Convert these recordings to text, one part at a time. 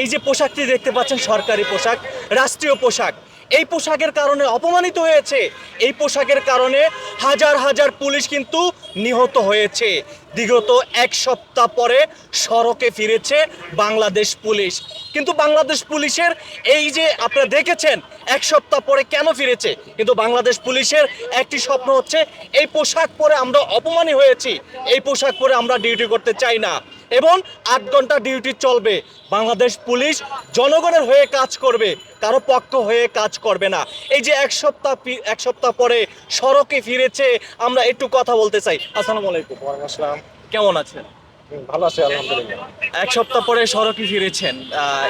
এই যে পোশাকটি দেখতে পাচ্ছেন, সরকারি পোশাক, রাষ্ট্রীয় পোশাক, এই পোশাকের কারণে অপমানিত হয়েছে। এই পোশাকের কারণে হাজার হাজার পুলিশ কিন্তু নিহত হয়েছে। বিগত এক সপ্তাহ পরে সড়কে ফিরেছে বাংলাদেশ পুলিশ। কিন্তু বাংলাদেশ পুলিশের এই যে আপনারা দেখেছেন, এক সপ্তাহ পরে কেন ফিরেছে? কিন্তু বাংলাদেশ পুলিশের একটি স্বপ্ন হচ্ছে, এই পোশাক পরে আমরা অপমানী হয়েছি, এই পোশাক পরে আমরা ডিউটি করতে চাই না। এবং আট ঘণ্টা ডিউটি চলবে। বাংলাদেশ পুলিশ জনগণের হয়ে কাজ করবে, কারও পক্ষ হয়ে কাজ করবে না। এই যে এক সপ্তাহ এক সপ্তাহ পরে সড়কে ফিরেছে, আমরা একটু কথা বলতে চাই। আসসালামু আলাইকুম। আসসালাম। কেমন আছেন? ভালো আছি আলহামদুলিল্লাহ। এক সপ্তাহ পরে সড়কে ফিরেছেন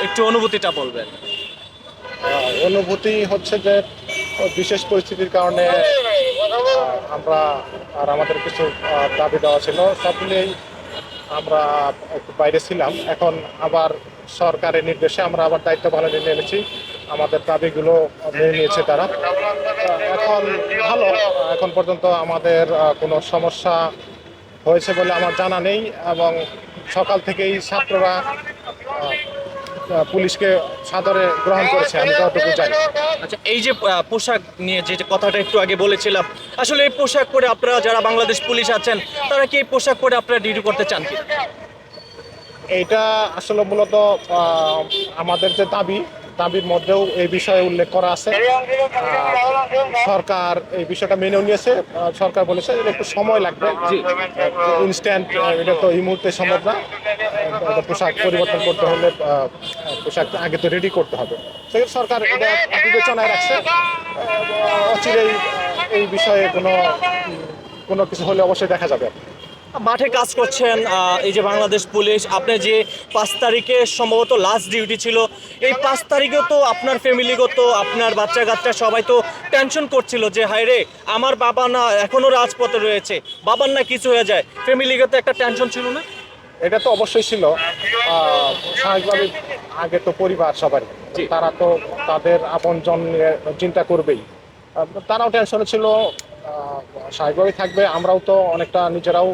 একটু অনুভূতিটা বলবেন। অনুভূতি হচ্ছে যে বিশেষ পরিস্থিতির কারণে আমরা আর আমাদের কিছু দাবি দেওয়া ছিল। সব মিলিয়েই আমরা একটু বাইরে ছিলাম। এখন আবার সরকারের নির্দেশে আমরা আবার দায়িত্ব পালনে নিয়ে এনেছি আমাদের দাবিগুলো মেনে নিয়েছে তারা। এখন ভালো। এখন পর্যন্ত আমাদের কোনো সমস্যা হয়েছে বলে আমার জানা নেই এবং সকাল থেকেই ছাত্ররা পুলিশকে সাদরে গ্রহণ করেছে আমি যতটুকু জানি। আচ্ছা এই যে পোশাক নিয়ে যে যে কথাটা একটু আগে বলেছিলাম আসলে এই পোশাক পরে আপনারা যারা বাংলাদেশ পুলিশ আছেন তারা কি এই পোশাক পরে আপনারা ডিউটি করতে চান কি? এইটা আসলে মূলত আমাদের যে দাবি দাবির মধ্যেও এই বিষয়ে উল্লেখ করা আছে। সরকার এই বিষয়টা মেনেও নিয়েছে। সরকার বলেছে যে একটু সময় লাগবে। ইনস্ট্যান্ট এটা তো এই মুহূর্তে সম্ভব না। পোশাক পরিবর্তন করতে হলে পোশাক আগে তো রেডি করতে হবে। সেক্ষেত্রে সরকার এটা বিবেচনায় রাখছে। অচিরেই এই বিষয়ে কোনো কোনো কিছু হলে অবশ্যই দেখা যাবে। মাঠে কাজ করছেন এই যে বাংলাদেশ পুলিশ আপনি যে পাঁচ তারিখে সম্ভবত লাস্ট ডিউটি ছিল এই পাঁচ তারিখেও তো আপনার ফ্যামিলিগত আপনার বাচ্চা কাচ্চা সবাই তো টেনশন করছিল যে হায় রে আমার বাবা না এখনও রাজপথে রয়েছে বাবার না কিছু হয়ে যায়। ফ্যামিলিগত একটা টেনশন ছিল না? এটা তো অবশ্যই ছিল। স্বাভাবিকভাবে আগে তো পরিবার সবারই। তারা তো তাদের আপনজন নিয়ে চিন্তা করবেই। তারাও টেনশনে ছিল। স্বাভাবিকভাবেই থাকবে আমরাও তো অনেকটা নিজেরাও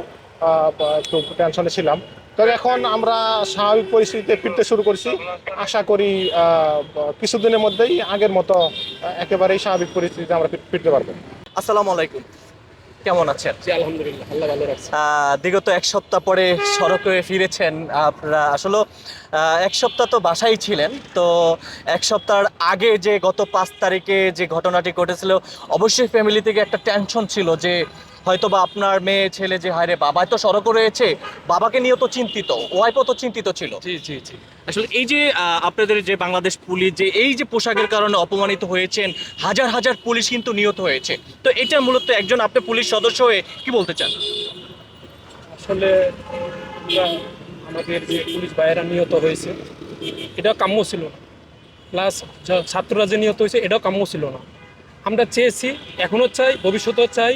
একটু টেনশনে ছিলাম। তবে এখন আমরা স্বাভাবিক পরিস্থিতিতে ফিরতে শুরু করছি। আশা করি কিছুদিনের মধ্যেই আগের মতো একেবারেই স্বাভাবিক পরিস্থিতিতে আমরা ফিরতে পারব। আসসালামু আলাইকুম। কেমন আছেন? জি আলহামদুলিল্লাহ আল্লাহ ভালো রাখছে। বিগত এক সপ্তাহ পরে সড়কে ফিরেছেন আপনারা। আসলে এক সপ্তাহ তো বাসায় ছিলেন তো এক সপ্তাহের আগে যে গত পাঁচ তারিখে যে ঘটনাটি ঘটেছিল অবশ্যই ফ্যামিলি থেকে একটা টেনশন ছিল যে হয়তো বা আপনার মেয়ে ছেলে যে হায় রে বাবা তো সড়কে রয়েছে বাবাকে নিয়ে তো চিন্তিত ওয়াইফও তো চিন্তিত ছিল। জি জি জি। আসলে এই যে আপনাদের যে বাংলাদেশ পুলিশ যে এই যে পোশাকের কারণে অপমানিত হয়েছেন হাজার হাজার পুলিশ কিন্তু নিহত হয়েছে। তো এটা মূলত একজন আপনি পুলিশ সদস্য হয়ে কি বলতে চান? আসলে আমরা আমাদের যে পুলিশ ভাইয়েরা নিহত হয়েছে এটাও কাম্য ছিল না। প্লাস ছাত্ররা যে নিহত হয়েছে এটাও কাম্য ছিল না। আমরা চেয়েছি এখনও চাই ভবিষ্যতেও চাই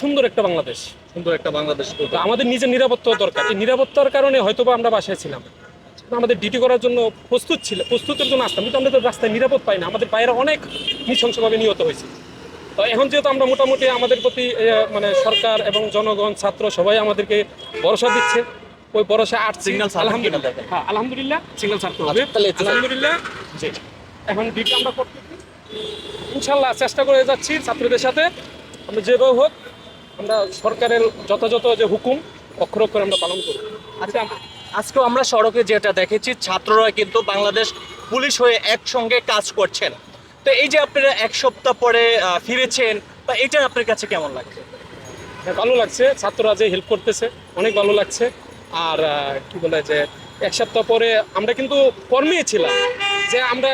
সুন্দর একটা বাংলাদেশ। সুন্দর একটা বাংলাদেশ তো আমাদের নিজের নিরাপত্তা দরকার। এই নিরাপত্তার কারণে হয়তোবা আমরা বাসায় ছিলাম। আমাদের ডিউটি করার জন্য প্রস্তুত ছিল প্রস্তুতের জন্য আসতাম। কিন্তু আমরা তো রাস্তায় নিরাপদ পাই না। আমাদের বাইরে অনেক নৃশংসভাবে নিহত হয়েছে। তো এখন যেহেতু আমরা মোটামুটি আমাদের প্রতি মানে সরকার এবং জনগণ ছাত্র সবাই আমাদেরকে ভরসা দিচ্ছে। ওই ভরসা আট ছাড়বেন আলহামদুলিল্লাহ। হ্যাঁ আলহামদুলিল্লাহ সিগন্যাল ছাড়তে হবে আচ্ছা, তাহলে আলহামদুলিল্লাহ। জি। এখন ডিউটি আমরা করতেছি। ইনশাল্লাহ চেষ্টা করে যাচ্ছি ছাত্রদের সাথে। আমরা যেভাবে হোক আমরা সরকারের যথাযথ যে হুকুম অক্ষর অক্ষরে আমরা পালন করি। আচ্ছা আজকেও আমরা সড়কে যেটা দেখেছি ছাত্ররা কিন্তু বাংলাদেশ পুলিশ হয়ে একসঙ্গে কাজ করছেন। তো এই যে আপনারা এক সপ্তাহ পরে ফিরেছেন বা এটা আপনার কাছে কেমন লাগছে? হ্যাঁ, ভালো লাগছে। ছাত্ররা যে হেল্প করতেছে অনেক ভালো লাগছে। আর কি বলে যে এক সপ্তাহ পরে আমরা কিন্তু কর্মে ছিলাম। যে আমরা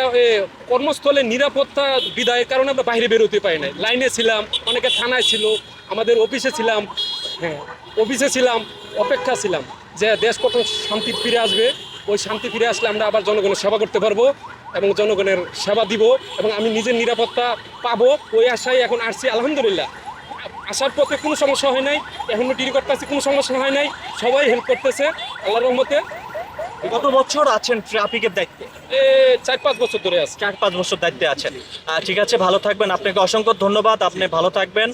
কর্মস্থলে নিরাপত্তা বিদায়ের কারণে আমরা বাইরে বেরোতে পারি নাই। লাইনে ছিলাম অনেকে থানায় ছিল। আমাদের অফিসে ছিলাম হ্যাঁ অফিসে ছিলাম, অপেক্ষা ছিলাম যে দেশ কত শান্তি ফিরে আসবে। ওই শান্তি ফিরে আসলে আমরা আবার জনগণের সেবা করতে পারব এবং জনগণের সেবা দিব এবং আমি নিজের নিরাপত্তা পাবো। ওই আশায় এখন আসছি, আলহামদুলিল্লাহ। আসার পথে কোনো সমস্যা হয় নাই, এখনও ডিগ্রি করতেছি কোনো সমস্যা হয় নাই। সবাই হেল্প করতেছে, আল্লাহর রহমতে। কত বছর আছেন ট্রাফিকের দায়িত্বে? চার পাঁচ বছর ধরে আছে। চার পাঁচ বছর দায়িত্বে আছেন। ঠিক আছে ভালো থাকবেন। আপনাকে অসংখ্য ধন্যবাদ। আপনি ভালো থাকবেন।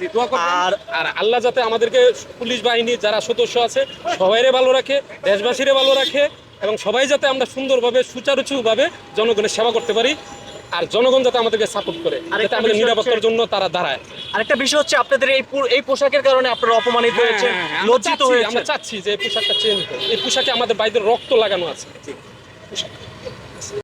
আর আর আল্লাহ যাতে আমাদেরকে পুলিশ বাহিনী যারা সদস্য আছে সবাইরে ভালো রাখে দেশবাসীরে ভালো রাখে এবং সবাই যাতে আমরা সুন্দরভাবে সুচারুচুভাবে জনগণের সেবা করতে পারি। আর জনগণ যাতে আমাদেরকে সাপোর্ট করে যাতে আমাদের নিরাপত্তার জন্য তারা দাঁড়ায়। আরেকটা বিষয় হচ্ছে আপনাদের এই এই পোশাকের কারণে আপনারা অপমানিত হয়েছে হ্যাঁ, হ্যাঁ, আমরা লজ্জিত চাচ্ছি- আমরা চাচ্ছি যে এই পোশাকটা চেঞ্জ এই পোশাকে আমাদের বাইদের রক্ত লাগানো আছে। পোশাক